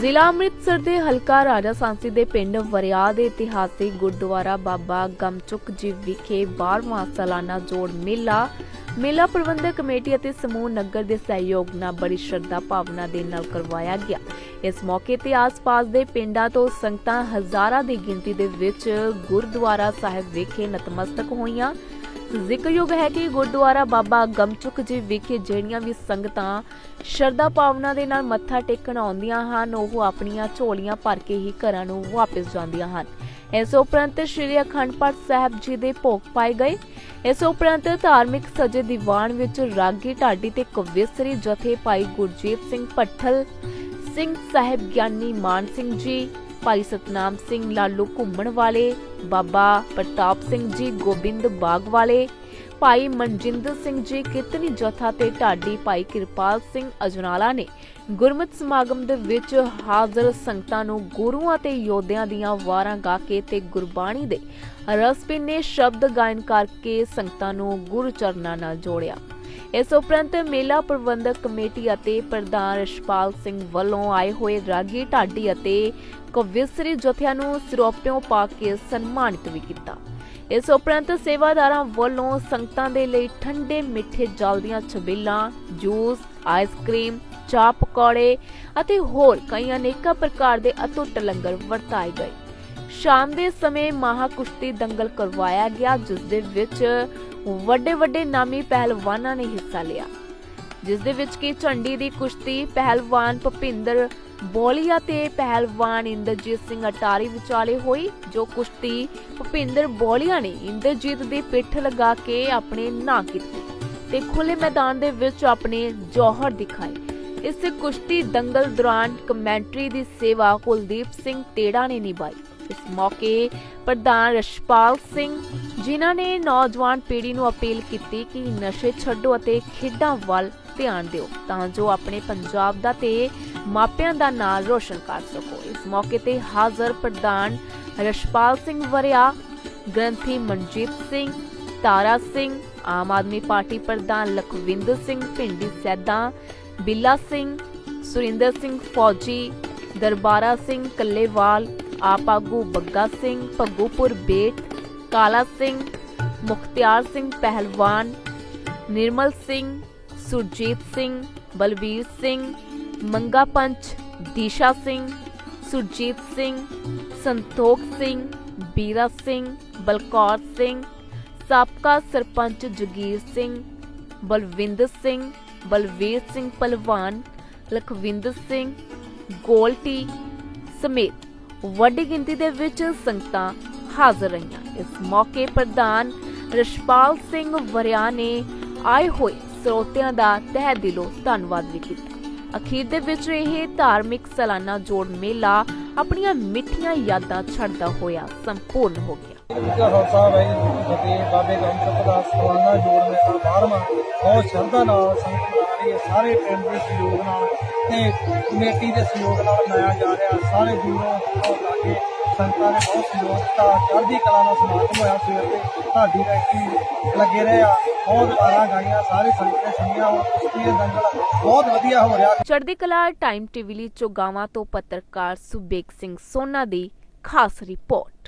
ਜ਼ਿਲ੍ਹਾ ਅੰਮ੍ਰਿਤਸਰ ਦੇ ਹਲਕਾ ਰਾਜਾ ਸਾਂਸੀ ਦੇ ਪਿੰਡ ਵਰਿਆ ਦੇ ਇਤਿਹਾਸਿਕ ਗੁਰਦੁਆਰਾ ਬਾਬਾ ਗਮਚੁਕ ਜੀ ਵਿਖੇ 12ਵਾਂ ਸਾਲਾਨਾ ਜੋੜ ਮੇਲਾ। ਮੇਲਾ ਪ੍ਰਬੰਧਕ ਕਮੇਟੀ ਅਤੇ ਸਮੂਹ ਨਗਰ ਦੇ ਸਹਿਯੋਗ ਨਾਲ ਬੜੀ ਸ਼ਰਧਾ ਭਾਵਨਾ ਦੇ ਨਾਲ ਕਰਵਾਇਆ ਗਿਆ। ਇਸ ਮੌਕੇ ਤੇ ਆਸ-ਪਾਸ ਦੇ ਪਿੰਡਾਂ ਤੋਂ ਸੰਗਤਾਂ ਹਜ਼ਾਰਾਂ ਦੀ ਗਿਣਤੀ ਦੇ ਵਿੱਚ ਗੁਰਦੁਆਰਾ ਸਾਹਿਬ ਵਿਖੇ ਨਤਮਸਤਕ ਹੋਈਆਂ। ਜ਼ਿਕਰਯੋਗ ਹੈ ਕਿ ਗੁਰਦੁਆਰਾ ਬਾਬਾ ਗਮਚੁਕ ਜੀ ਵਿਖੇ ਜਿਹੜੀਆਂ ਵੀ ਸੰਗਤਾਂ ਸ਼ਰਧਾ ਭਾਵਨਾ ਦੇ ਨਾਲ ਮੱਥਾ ਟੇਕਣ ਆਉਂਦੀਆਂ ਹਨ, ਉਹ ਆਪਣੀਆਂ ਝੋਲੀਆਂ ਭਰ ਕੇ ਹੀ ਘਰਾਂ ਨੂੰ ਵਾਪਸ ਜਾਂਦੀਆਂ ਹਨ। ਇਸ ਉਪਰੰਤ ਸ੍ਰੀ ਅਖੰਡ ਪਾਠ ਸਾਹਿਬ ਜੀ ਦੇ ਭੋਗ ਪਾਏ ਗਏ। ਇਸ ਉਪਰੰਤ ਧਾਰਮਿਕ ਸਜੇ ਦੀਵਾਨ ਵਿੱਚ ਰਾਗੀ ਢਾਡੀ ਤੇ ਕਵਿਸਰੀ ਜਥੇ ਭਾਈ ਗੁਰਜੀਤ ਸਿੰਘ ਭੱਠਲ, ਸਿੰਘ ਸਾਹਿਬ ਗਿਆਨੀ ਮਾਨ ਸਿੰਘ ਜੀ ਭਾਈ ਸਤਨਾਮ ਸਿੰਘ ਲਾਲੂ ਘੁੰਮਣ ਵਾਲੇ, ਬਾਬਾ ਪ੍ਰਤਾਪ ਸਿੰਘ ਜੀ ਗੋਬਿੰਦ ਬਾਗ ਵਾਲੇ, ਭਾਈ ਮਨਜਿੰਦਰ ਸਿੰਘ ਜੀ ਕੀਰਤਨੀ ਜਥਾ ਤੇ ਢਾਡੀ ਭਾਈ ਕਿਰਪਾਲ ਸਿੰਘ ਅਜਨਾਲਾ ਨੇ ਗੁਰਮਤਿ ਸਮਾਗਮ ਦੇ ਵਿੱਚ ਹਾਜ਼ਰ ਸੰਗਤਾਂ ਨੂੰ ਗੁਰੂਆਂ ਤੇ ਯੋਧਿਆਂ ਦੀਆਂ ਵਾਰਾਂ ਗਾ ਕੇ ਤੇ ਗੁਰਬਾਣੀ ਦੇ ਰਸ ਪੀਨੇ ਸ਼ਬਦ ਗਾਇਨ ਕਰਕੇ ਸੰਗਤਾਂ ਨੂੰ ਗੁਰੂ ਚਰਨਾਂ ਨਾਲ ਜੋੜਿਆ। ਇਸ ਉਪਰੰਤ ਮੇਲਾ ਪ੍ਰਬੰਧਕ ਕਮੇਟੀ ਅਤੇ ਪ੍ਰਧਾਨ ਰਸ਼ਪਾਲ ਸਿੰਘ ਵੱਲੋਂ ਆਏ ਹੋਏ ਰਾਗੀ ਢਾਡੀ ਅਤੇ ਕਵਿਸਰੀ ਜਥਿਆਂ ਨੂੰ ਸਿਰੋਪਿਓਂ ਪਾ ਕੇ ਸਨਮਾਨਿਤ ਵੀ ਕੀਤਾ। ਇਸ ਉਪਰੰਤ ਸੇਵਾਦਾਰਾਂ ਵੱਲੋਂ ਸੰਗਤਾਂ ਦੇ ਲਈ ਠੰਡੇ ਮਿੱਠੇ ਜਲ ਦੀਆਂ ਛਬੀਲਾਂ, ਜੂਸ, ਆਈਸਕ੍ਰੀਮ, ਚਾਹ ਪਕੌੜੇ ਅਤੇ ਹੋਰ ਕਈ ਅਨੇਕਾਂ ਪ੍ਰਕਾਰ ਦੇ ਅਤੁੱਟ ਲੰਗਰ ਵਰਤਾਏ ਗਏ। ਸ਼ਾਮ ਦੇ ਸਮੇਂ ਮਹਾ ਕੁਸ਼ਤੀ ਦੰਗਲ ਕਰਵਾਇਆ ਗਿਆ, ਜਿਸ ਦੇ ਵਿੱਚ ਵੱਡੇ ਵੱਡੇ ਨਾਮੀ ਪਹਿਲਵਾਨਾਂ ਨੇ ਹਿੱਸਾ ਲਿਆ, ਜਿਸ ਦੇ ਵਿੱਚ ਕੀ ਝੰਡੀ ਦੀ ਕੁਸ਼ਤੀ ਪਹਿਲਵਾਨ ਭਪਿੰਦਰ ਬੋਲੀਆ ਤੇ ਪਹਿਲਵਾਨ ਇੰਦਰਜੀਤ ਸਿੰਘ ਅਟਾਰੀ ਵਿਚਾਲੇ ਹੋਈ, ਜੋ ਕੁਸ਼ਤੀ ਭਪਿੰਦਰ ਬੋਲੀਆ ਨੇ ਇੰਦਰਜੀਤ ਦੀ ਪਿੱਠ ਲਗਾ ਕੇ ਆਪਣੇ ਨਾਂ ਕੀਤੀ ਤੇ ਖੁੱਲੇ ਮੈਦਾਨ ਦੇ ਵਿੱਚ ਆਪਣੇ ਜੌਹਰ ਦਿਖਾਏ। ਇਸ ਕੁਸ਼ਤੀ ਦੰਗਲ ਦੌਰਾਨ ਕਮੈਂਟਰੀ ਦੀ ਸੇਵਾ ਕੁਲਦੀਪ ਸਿੰਘ ਟੇੜਾ ਨੇ ਨਿਭਾਈ। ਇਸ ਮੌਕੇ ਪ੍ਰਧਾਨ ਰਸ਼ਪਾਲ ਸਿੰਘ, ਜਿਨ੍ਹਾਂ ਨੇ ਨੌਜਵਾਨ ਪੀੜ੍ਹੀ ਨੂੰ ਅਪੀਲ ਕੀਤੀ ਕਿ ਨਸ਼ੇ ਛੱਡੋ ਅਤੇ ਖੇਡਾਂ ਵੱਲ ਧਿਆਨ ਦਿਓ, ਤਾਂ ਜੋ ਆਪਣੇ ਪੰਜਾਬ ਦਾ ਤੇ ਮਾਪਿਆਂ ਦਾ ਨਾਂ ਰੋਸ਼ਨ ਕਰ ਸਕੋ। ਇਸ ਮੌਕੇ ਤੇ ਹਾਜ਼ਰ ਪ੍ਰਧਾਨ ਰਸ਼ਪਾਲ ਸਿੰਘ ਵਰਿਆ, ਗ੍ਰੰਥੀ ਮਨਜੀਤ ਸਿੰਘ, ਤਾਰਾ ਸਿੰਘ, ਆਮ ਆਦਮੀ ਪਾਰਟੀ ਪ੍ਰਧਾਨ ਲਖਵਿੰਦਰ ਸਿੰਘ ਪਿੰਡੀ ਸੈਦਾ, ਬਿੱਲਾ ਸਿੰਘ, ਸੁਰਿੰਦਰ ਸਿੰਘ ਫੌਜੀ, ਦਰਬਾਰਾ ਸਿੰਘ ਕੱਲੇਵਾਲ ਆਪ ਆਗੂ ਬੱਗਾ ਸਿੰਘ ਭੱਗੂਪੁਰ ਬੇਟ ਕਾਲਾ ਸਿੰਘ ਮੁਖਤਿਆਰ ਸਿੰਘ ਪਹਿਲਵਾਨ ਨਿਰਮਲ ਸਿੰਘ ਸੁਰਜੀਤ ਸਿੰਘ ਬਲਵੀਰ ਸਿੰਘ ਮੰਗਾ ਪੰਚ ਦੀਸ਼ਾ ਸਿੰਘ ਸੁਰਜੀਤ ਸਿੰਘ ਸੰਤੋਖ ਸਿੰਘ ਬੀਰਾ ਸਿੰਘ ਬਲਕੌਰ ਸਿੰਘ ਸਾਬਕਾ ਸਰਪੰਚ ਜਗੀਰ ਸਿੰਘ ਬਲਵਿੰਦਰ ਸਿੰਘ ਬਲਵੀਰ ਸਿੰਘ ਪਹਿਲਵਾਨ ਲਖਵਿੰਦਰ ਸਿੰਘ ਗੋਲਟੀ ਸਮੇਤ ਵੱਡੀ ਗਿਣਤੀ ਦੇ ਵਿੱਚ ਸੰਗਤਾਂ ਹਾਜ਼ਰ ਰਹੀਆਂ। ਇਸ ਮੌਕੇ ਪ੍ਰਧਾਨ ਰਸ਼ਪਾਲ ਸਿੰਘ ਵਰਿਆ ਨੇ ਆਏ ਹੋਏ ਸਰੋਤਿਆਂ ਦਾ ਤਹਿ ਦਿਲੋਂ ਧੰਨਵਾਦ ਵੀ ਕੀਤਾ। ਅਖੀਰ ਦੇ ਵਿੱਚ ਇਹ ਧਾਰਮਿਕ ਸਾਲਾਨਾ ਜੋੜ ਮੇਲਾ ਆਪਣੀਆਂ ਮਿੱਠੀਆਂ ਯਾਦਾਂ ਛੱਡਦਾ ਹੋਇਆ ਸੰਪੂਰਨ ਹੋ ਗਿਆ। ਖਾਲਸਾ ਵਾਹਿਗੁਰੂ ਫਤਿਹ ਬਾਬੇ ਗਮਚੁਕ ਦਾ ਸਲਾਨਾ ਜੋੜ ਮੇਲਾ 12ਵਾਂ ਬਹੁਤ ਸ਼ਰਧਾ ਨਾਲ ਸੰਗਤ ਮਨਾ ਰਹੀ ਹੈ ਸਾਰੇ ਪਿੰਡ ਦੇ ਸਹਿਯੋਗ ਨਾਲ ਤੇ ਕਮੇਟੀ ਦੇ ਸਹਿਯੋਗ ਨਾਲ ਮਨਾਇਆ ਜਾ ਰਿਹਾ ਸਾਰੇ ਦੂਰੋਂ ਬਹੁਤ ਲਾਗੇ ਸੰਗਤਾਂ ਨੇ ਬਹੁਤ ਸਹਿਯੋਗ ਦਿੱਤਾ ਚੜ੍ਹਦੀ ਕਲਾ ਨਾਲ ਸਮਾਗਮ ਹੋਇਆ ਸਵੇਰ ਤੇ ਢਾਡੀ ਬੈਠੀ ਲੱਗੇ ਰਹੇ ਆ ਬਹੁਤ ਵਾਰਾਂ ਗਾਈਆਂ ਸਾਰੇ ਸੰਗਤ ਨੇ ਸੁਣੀਆਂ ਹੁਣ ਕੁਸ਼ਤੀ ਦੰਗਲ ਬਹੁਤ ਵਧੀਆ ਹੋ ਰਿਹਾ ਚੜ੍ਹਦੀ ਕਲਾ ਟਾਈਮ ਟੀਵੀ ਲਈ ਚੋਗਾਵਾਂ ਤੋਂ ਪੱਤਰਕਾਰ ਸੁਬੇਕ ਸਿੰਘ ਸੋਨਾ ਦੀ ਖਾਸ ਰਿਪੋਰਟ।